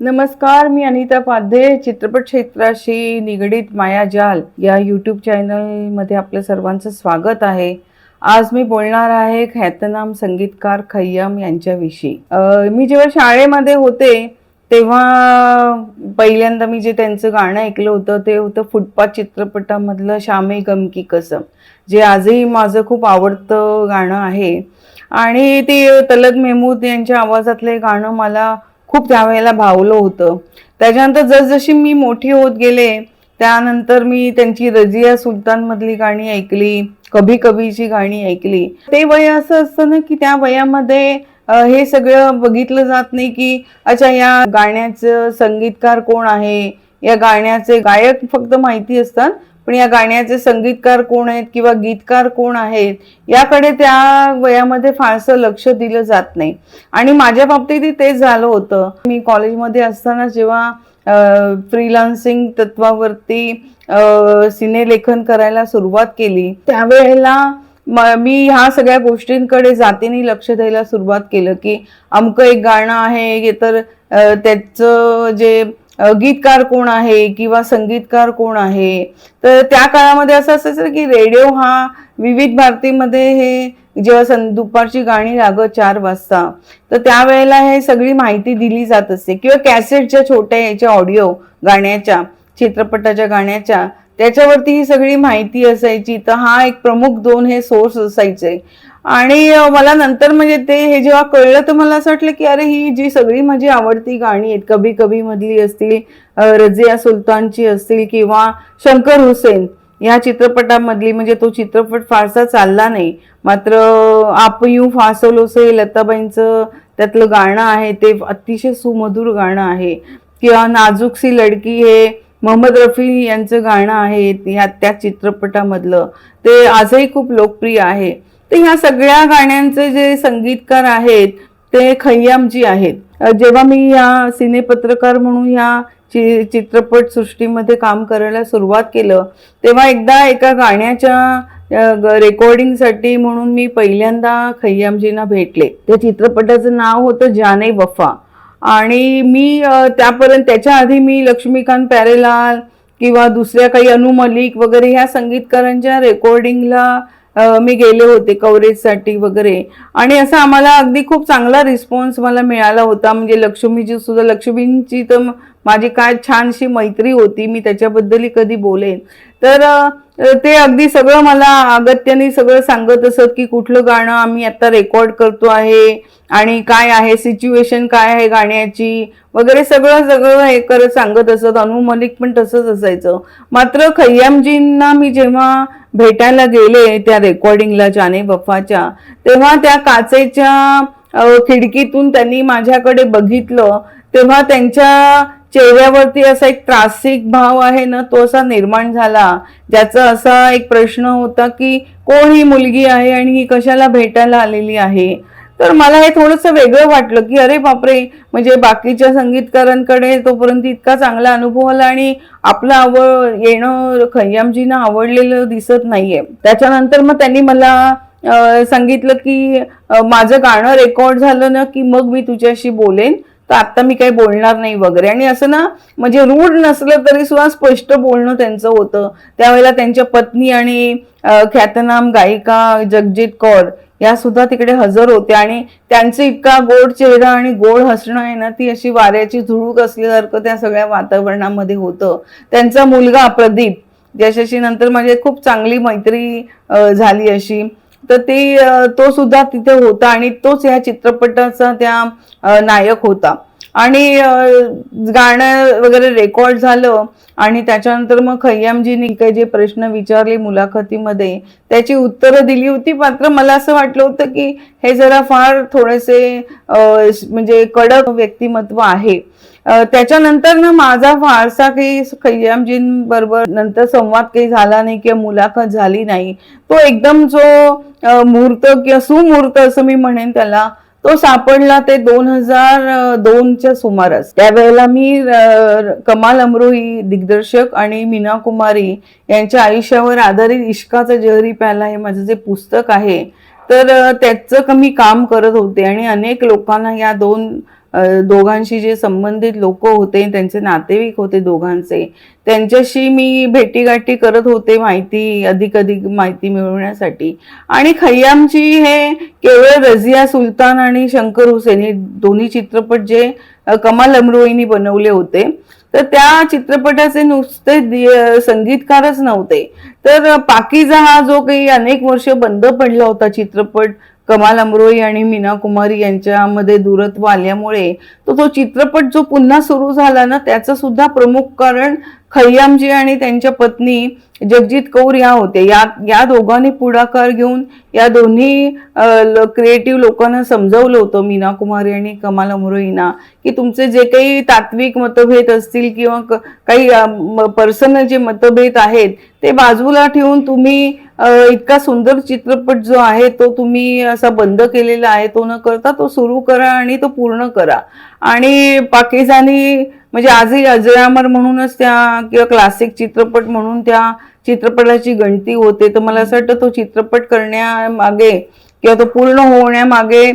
नमस्कार मी अनिता पाध्ये चित्रपट क्षेत्राशी निगडीत मायाजाल या यूट्यूब चॅनलमध्ये आपल्या सर्वांचं स्वागत आहे. आज मी बोलणार आहे ख्यातनाम संगीतकार खय्याम यांच्याविषयी. मी जेव्हा शाळेमध्ये होते तेव्हा पहिल्यांदा मी जे त्यांचं गाणं ऐकलं होतं ते होतं फुटपाथ चित्रपटामधलं श्यामे गमकी कसम जे आजही माझं खूप आवडतं गाणं आहे. आणि ते तलत मेहमूद यांच्या आवाजातलं हे गाणं मला खूप त्यावेळेला भावलं होतं. त्याच्यानंतर जसजशी मी मोठी होत गेले त्यानंतर मी त्यांची रजिया सुलतान मधली गाणी ऐकली कभी कभीची गाणी ऐकली. ते वय असं असतं ना की त्या वयामध्ये हे सगळं बघितलं जात नाही की अच्छा या गाण्याचं संगीतकार कोण आहे? या गाण्याचे गायक फक्त माहिती असतात पण या गाण्याचे संगीतकार कोण आहेत किंवा गीतकार कोण आहेत याकडे त्या वयामध्ये फारसं लक्ष दिलं जात नाही. आणि माझ्या बाबतीतही तेच झालं होतं. मी कॉलेजमध्ये असताना जेव्हा फ्रीलान्सिंग तत्वावरती अ, सिनेलेखन करायला सुरुवात केली त्यावेळेला मी ह्या सगळ्या गोष्टींकडे जातीने लक्ष द्यायला सुरुवात केलं की अमकं एक गाणं आहे हे तर त्याचं जे गीतकार कोण आहे किंवा संगीतकार कोण आहे? तर त्या काळामध्ये असं असायचं की रेडिओ हा विविध भारतीमध्ये हे जेव्हा सं दुपारची गाणी लागत चार वाजता तर त्यावेळेला हे सगळी माहिती दिली जात असते. किंवा कॅसेटच्या छोट्या याच्या ऑडिओ गाण्याच्या चित्रपटाच्या गाण्याच्या त्याच्यावरती ही सगळी माहिती असायची. तर हा एक प्रमुख दोन हे सोर्स असायचे. आणि मला नंतर म्हणजे ते हे जेव्हा कळलं तर मला असं वाटलं की अरे ही जी सगळी माझी आवडती गाणी आहेत कभी कभी मधली असतील रजिया सुलतानची असतील किंवा शंकर हुसेन या चित्रपटामधली म्हणजे तो चित्रपट फारसा चालला नाही. मात्र आप यू फासलोसे लताबाईंचं त्यातलं गाणं आहे ते अतिशय सुमधुर गाणं आहे. किंवा नाजूक सी लडकी हे मोहम्मद रफी यांचं गाणं आहे ह्या त्या चित्रपटामधलं. ते आजही खूप लोकप्रिय आहे. तर ह्या सगळ्या गाण्यांचे जे संगीतकार आहेत ते खय्यामजी आहेत. जेव्हा मी या सिनेपत्रकार म्हणून ह्या चि चित्रपट सृष्टीमध्ये काम करायला सुरुवात केलं तेव्हा एकदा एका गाण्याच्या रेकॉर्डिंगसाठी म्हणून मी पहिल्यांदा खय्यामजींना भेटले. त्या चित्रपटाचं नाव होतं जाने वफा. आणि मी त्यापर्यंत त्याच्या आधी मी लक्ष्मीकांत प्यारेलाल किंवा दुसऱ्या काही अनु मलिक वगैरे ह्या संगीतकारांच्या रेकॉर्डिंगला मी गेले होते कव्हरेजसाठी वगैरे. आणि असं आम्हाला अगदी खूप चांगला रिस्पॉन्स मला मिळाला होता. म्हणजे लक्ष्मीची सुद्धा लक्ष्मींची तर माझी काय छानशी मैत्री होती मी त्याच्याबद्दलही कधी बोलेन. तर ते अगदी सगळं मला अगत्याने सगळं सांगत असत की कुठलं गाणं आम्ही आता रेकॉर्ड करतो आहे आणि काय आहे सिच्युएशन काय आहे गाण्याची वगैरे सगळं सगळं हे करत सांगत असत. अनु मलिक पण तसंच असायचं. मात्र खय्यामजींना मी जेव्हा भेटायला गेले त्या रेकॉर्डिंगला जाने बफ्फाच्या तेव्हा त्या काचेच्या खिडकीतून त्यांनी माझ्याकडे बघितलं तेव्हा त्यांच्या चेहऱ्यावरती असा एक त्रासिक भाव आहे ना तो असा निर्माण झाला. ज्याचा असा एक प्रश्न होता की कोण ही मुलगी आहे आणि ही कशाला भेटायला आलेली आहे? तर मला हे थोडंसं वेगळं वाटलं की अरे बापरे म्हणजे बाकीच्या संगीतकारांकडे तोपर्यंत इतका चांगला अनुभव आला आणि आपलं आवड येणं खय्यामजींना आवडलेलं दिसत नाहीये. त्याच्यानंतर मग त्यांनी मला सांगितलं की माझं गाणं रेकॉर्ड झालं ना की मग मी तुझ्याशी बोलेन. तर आता मी काही बोलणार नाही वगैरे. आणि असं ना म्हणजे रूढ नसलं तरी सुद्धा स्पष्ट बोलणं त्यांचं होतं. त्यावेळेला त्यांच्या पत्नी आणि ख्यातनाम गायिका जगजीत कौर या सुद्धा तिकडे हजर होत्या. आणि त्यांचं इतका गोड चेहरा आणि गोड हसणं आहे ना ती अशी वाऱ्याची झुळूक असल्यासारखं त्या सगळ्या वातावरणामध्ये होतं. त्यांचा मुलगा प्रदीप ज्याच्याशी नंतर माझी खूप चांगली मैत्री झाली अशी. तर ते तो सुद्धा तिथे होता आणि तोच ह्या चित्रपटाचा त्या नायक होता. आणि गाणं वगैरे रेकॉर्ड झालं आणि त्याच्यानंतर मग खय्यामजींनी काही जे प्रश्न विचारले मुलाखतीमध्ये त्याची उत्तरं दिली होती. मात्र मला असं वाटलं होतं की हे जरा फार थोडेसे म्हणजे कडक व्यक्तिमत्व आहे. त्याच्यानंतर ना माझा फारसा काही खय्यामजींबरोबर नंतर संवाद काही झाला नाही किंवा मुलाखत झाली नाही तो एकदम जो मूर्त मुहूर्त किंवा सुमुहूर्त असं मी म्हणेन त्याला तो सापडला ते दोन हजार दोनच्या सुमारास. त्यावेळेला मी कमाल अमरोही दिग्दर्शक आणि मीना कुमारी यांच्या आयुष्यावर आधारित इश्काचा जहरी प्याला हे माझं जे पुस्तक आहे तर त्याचं क- मी काम करत होते आणि अनेक लोकांना या दोन दोघांशी जे संबंधित लोक होते त्यांचे नातेवाईक होते दोघांचे त्यांच्याशी मी भेटीगाठी करत होते माहिती अधिक अधिक माहिती मिळवण्यासाठी. आणि खय्यामची हे केवळ रझिया सुलतान आणि शंकर हुसेन हे दोन्ही चित्रपट जे कमाल अमरोईनी बनवले होते तर त्या चित्रपटाचे नुसते संगीतकारच नव्हते. तर पाकीजा हा जो काही अनेक वर्ष बंद पडला होता चित्रपट कमाल अमरोई आणि मीना कुमारी यांच्यामध्ये दूरत्व आल्यामुळे तो तो चित्रपट जो पुन्हा सुरू झाला ना त्याचं सुद्धा प्रमुख कारण खय्यामजी आणि त्यांच्या पत्नी जगजित कौर या होते या या दोघांनी पुढाकार घेऊन या दोन्ही क्रिएटिव्ह लोकांना समजवलं होतं मीना कुमारी आणि कमाल अमरोईना की तुमचे जे काही तात्विक मतभेद असतील किंवा काही पर्सनल जे मतभेद आहेत ते बाजूला ठेवून तुम्ही इतका सुंदर चित्रपट जो आहे तो तुम्ही असा बंद केलेला आहे तो न करता तो सुरू करा आणि तो पूर्ण करा. आणि पाकिस्तानी म्हणजे आजही अजरामर म्हणूनच त्या किंवा क्लासिक चित्रपट म्हणून त्या चित्रपटाची गणती होते तर मला असं वाटतं तो चित्रपट करण्यामागे किंवा तो पूर्ण होण्यामागे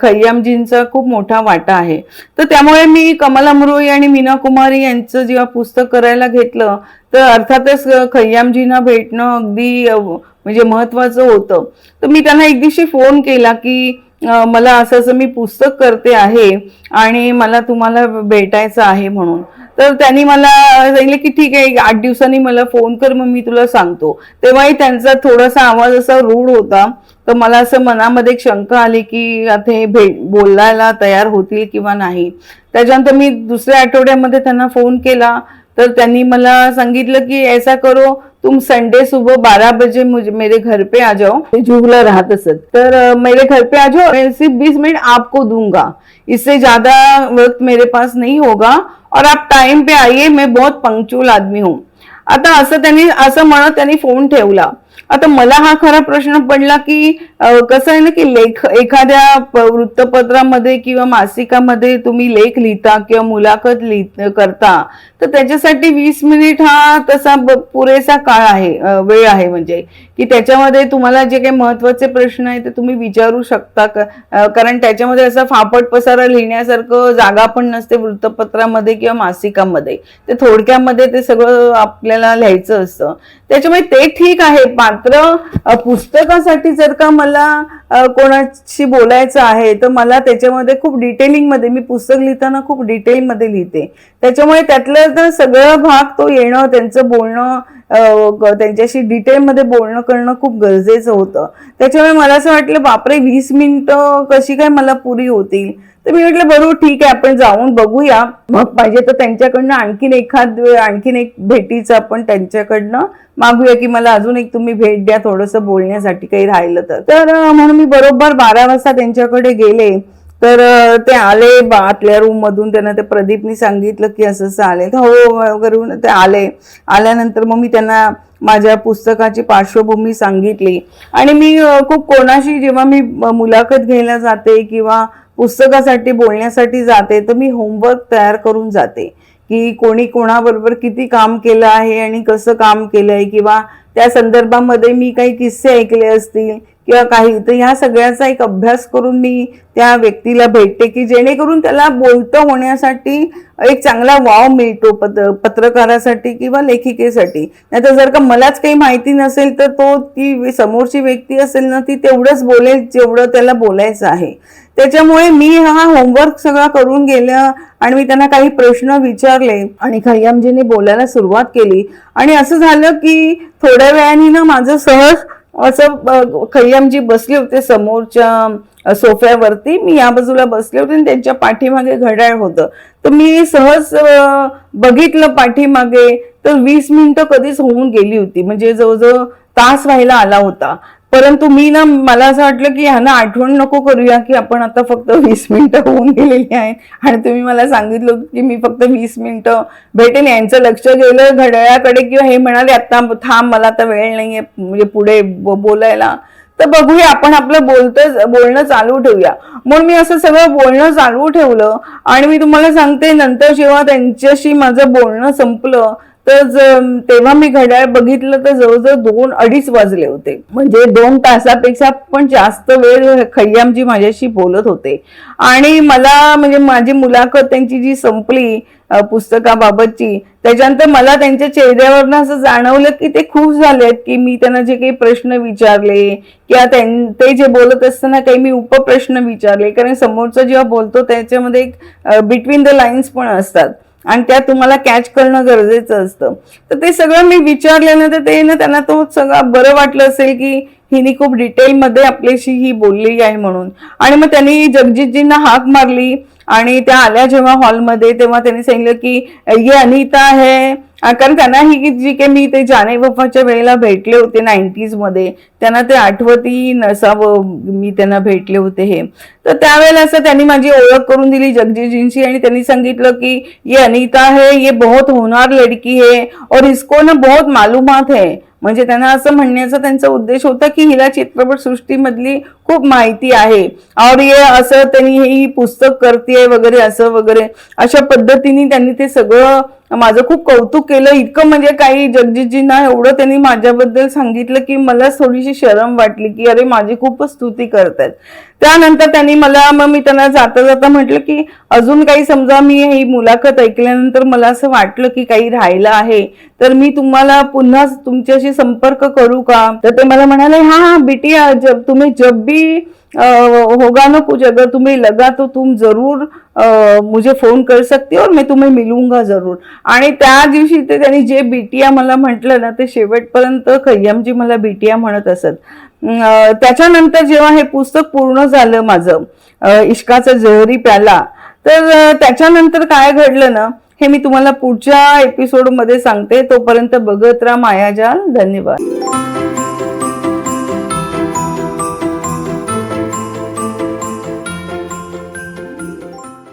खय्यामजींचा खूप मोठा वाटा आहे. तर त्यामुळे मी कमला मुरोई आणि मीना कुमारी यांचं जेव्हा पुस्तक करायला घेतलं तर अर्थातच खय्यामजींना भेटणं अगदी म्हणजे महत्वाचं होतं. तर मी त्यांना एक दिवशी फोन केला की मला असं असं मी पुस्तक करते आहे आणि मला तुम्हाला भेटायचं आहे म्हणून. तर त्यांनी मला सांगितलं की ठीक आहे आठ दिवसांनी मला फोन कर मग मी तुला सांगतो. तेव्हाही त्यांचा थोडासा आवाज असा रूढ होता. तर मला असं मनामध्ये एक शंका आली की आता हे भेट बोलायला तयार होतील किंवा नाही. त्याच्यानंतर मी दुसऱ्या आठवड्यामध्ये त्यांना फोन केला. तर त्यांनी मला सांगितलं की ऐसा करो तुम संडे सुबह बारह बजे मुझे मेरे घर पे आ जाओ. ते जुहला राहत असत तर मेरे घर पे आ जाओ मैं सिर्फ बीस मिनट आपको दूंगा। इससे ज्यादा वक्त मेरे पास नहीं होगा। और आप टाइम पे आइए मैं बहुत पंक्चुअल आदमी हूँ। आता असं त्यांनी असं म्हणत त्यांनी फोन ठेवला. आता मला हा खरा प्रश्न पडला की कसं आहे ना की लेख एखाद्या वृत्तपत्रामध्ये किंवा मासिकामध्ये तुम्ही लेख लिहिता किंवा मुलाखत लिहि करता. तर त्याच्यासाठी वीस मिनिट हा तसा पुरेसा काळ आहे वेळ आहे म्हणजे. की त्याच्यामध्ये तुम्हाला जे काही महत्त्वाचे प्रश्न आहेत ते तुम्ही विचारू शकता कारण त्याच्यामध्ये असा फापट पसारा लिहिण्यासारखं जागा पण नसते वृत्तपत्रामध्ये किंवा मासिकामध्ये. ते थोडक्यामध्ये ते सगळं आपल्याला लिहायचं असतं. त्याच्यामुळे ते ठीक आहे. मात्र पुस्तकासाठी जर का मला कोणाशी बोलायचं आहे तर मला त्याच्यामध्ये खूप डिटेलिंगमध्ये मी पुस्तक लिहिताना खूप डिटेल मध्ये लिहिते. त्याच्यामुळे त्यातलं तर सगळं भाग तो येणं त्यांचं बोलणं त्यांच्याशी डिटेलमध्ये बोलणं करणं खूप गरजेचं होतं. त्याच्यामुळे मला असं वाटलं बापरे वीस मिनिटं कशी काय मला पुरी होतील? तर मी म्हटलं बरोबर ठीक आहे आपण जाऊन बघूया. मग पाहिजे तर त्यांच्याकडनं आणखीन एखाद आणखीन एक भेटीचं आपण त्यांच्याकडनं मागूया की मला अजून एक तुम्ही भेट द्या थोडंसं बोलण्यासाठी काही राहिलं तर. तर म्हणून मी बरोबर बारा वाजता त्यांच्याकडे गेले. तर ते आले बा- आतल्या रूम मधून त्यांना ते प्रदीपनी सांगितलं की असं असं आले तर हो, हो करून ते आले. आल्यानंतर मग मी त्यांना माझ्या पुस्तकाची पार्श्वभूमी सांगितली. आणि मी खूप कोणाशी जेव्हा मी मुलाखत घ्यायला जाते किंवा पुस्तकासाठी बोलण्यासाठी जाते तर मी होमवर्क तयार करून जाते. की कोणी कोणाबरोबर किती काम केलं आहे आणि कसं काम केलंय किंवा त्या संदर्भामध्ये मी काही किस्से ऐकले असतील किंवा काही. तर ह्या सगळ्याचा एक अभ्यास करून मी त्या व्यक्तीला भेटते की जेणेकरून त्याला बोलतं होण्यासाठी एक चांगला वाव मिळतो पत पत्रकारासाठी किंवा लेखिकेसाठी. नाहीतर जर का मलाच काही माहिती नसेल तर तो ती समोरची व्यक्ती असेल ना ती तेवढंच बोलेल जेवढं त्याला बोलायचं आहे. त्याच्यामुळे मी हा होमवर्क सगळा करून गेलं आणि मी त्यांना काही प्रश्न विचारले आणि खय्यामजीने बोलायला सुरुवात केली. आणि असं झालं की थोड्या वेळाने ना माझं सहज असं खय्यामजी बसले होते समोरच्या सोफ्यावरती मी या बाजूला बसले होते आणि त्यांच्या पाठीमागे घड्याळ होतं. तर मी सहज बघितलं पाठीमागे तर वीस मिनिटं कधीच होऊन गेली होती. म्हणजे जवळजवळ तास व्हायला आला होता. परंतु मी ना मला असं वाटलं की ह्यांना आठवण नको करूया की आपण आता फक्त वीस मिनिटं होऊन गेलेली आहेत. आणि तुम्ही मला सांगितलं की मी फक्त वीस मिनिटं भेटेल यांचं लक्ष गेलं घड्याळाकडे किंवा हे म्हणाले आता थांब मला आता वेळ नाहीये म्हणजे पुढे बोलायला. तर बघूया आपण आपलं बोलतं बोलणं चालू ठेवूया. म्हणून मी असं सगळं बोलणं चालू ठेवलं. आणि मी तुम्हाला सांगते नंतर जेव्हा त्यांच्याशी माझं बोलणं संपलं तर तेव्हा मी घड्याळ बघितलं तर जवळजवळ दोन अडीच वाजले होते. म्हणजे दोन तासापेक्षा पण जास्त वेळ खय्यामजी माझ्याशी बोलत होते. आणि मला म्हणजे माझी मुलाखत त्यांची जी संपली पुस्तकाबाबतची त्याच्यानंतर मला त्यांच्या चेहऱ्यावरनं असं जाणवलं की ते खुश झालेत की मी त्यांना जे काही प्रश्न विचारले किंवा त्यां- ते जे बोलत असताना काही मी उपप्रश्न विचारले. कारण समोरचा जेव्हा बोलतो त्याच्यामध्ये एक बिटवीन द लाईन्स पण असतात. आणि त्या तुम्हाला कॅच करणं गरजेचं असतं. तर ते सगळं मी विचारल्यानंतर ते ना त्यांना तो सगळं बरं वाटलं असेल की हिने खूप डिटेलमध्ये आपल्याशी ही बोललेली आहे म्हणून. आणि मग त्यांनी जगजितजींना हाक मारली. आणि त्या आल्या जेव्हा हॉलमध्ये तेव्हा त्यांनी सांगितलं की ये अनिता आहे कारण त्यांना ही जी काही मी ते जाने वफाच्या वेळेला भेटले होते नाईन्टीजमध्ये त्यांना ते आठवती नसावं मी त्यांना भेटले होते हे. तर त्यावेळेला असं त्यांनी माझी ओळख करून दिली जगजीजींची आणि त्यांनी सांगितलं की ये अनिता है ये बहुत होणार लड़की है और इसको ना बहुत मालूमात है. म्हणजे त्यांना असं म्हणण्याचा त्यांचा उद्देश होता की हिला चित्रपट सृष्टीमधली खूप माहिती आहे. और ये असं त्यांनी हे पुस्तक करते वगैरे असं वगैरे. अशा पद्धतीने त्यांनी ते सगळं माझं खूप कौतुक केलं. इतकं म्हणजे काही जगजितजींना एवढं त्यांनी माझ्याबद्दल सांगितलं की मला थोडीशी शरम वाटली की अरे माझी खूपच स्तुती करतायत. त्यानंतर त्यांनी मला मग मी त्यांना जाता जाता म्हटलं की अजून काही समजा मी ही मुलाखत ऐकल्यानंतर मला असं वाटलं की काही राहिलं आहे तर मी तुम्हाला पुन्हा तुमच्याशी संपर्क करू का? तर ते मला म्हणाले हा हा बिटिया जब तुम्ही जब भी होगा ना कुछ अगर तुम्ही लगा तो तुम जरूर मुझे फोन कर सकते हो और मैं तुम्हें मिलूंगा जरूर. आणि त्या दिवशी ते त्यांनी जे बिटिया मला म्हटलं ना ते शेवटपर्यंत खय्यमजी मला बिटिया म्हणत असत. त्याच्यानंतर जेव्हा हे पुस्तक पूर्ण झालं माझं इश्काचा जहरी प्याला तर त्याच्यानंतर काय घडलं ना हे मी तुम्हाला पुढच्या एपिसोडमध्ये सांगते. तोपर्यंत बघत राहा मायाजाल. धन्यवाद.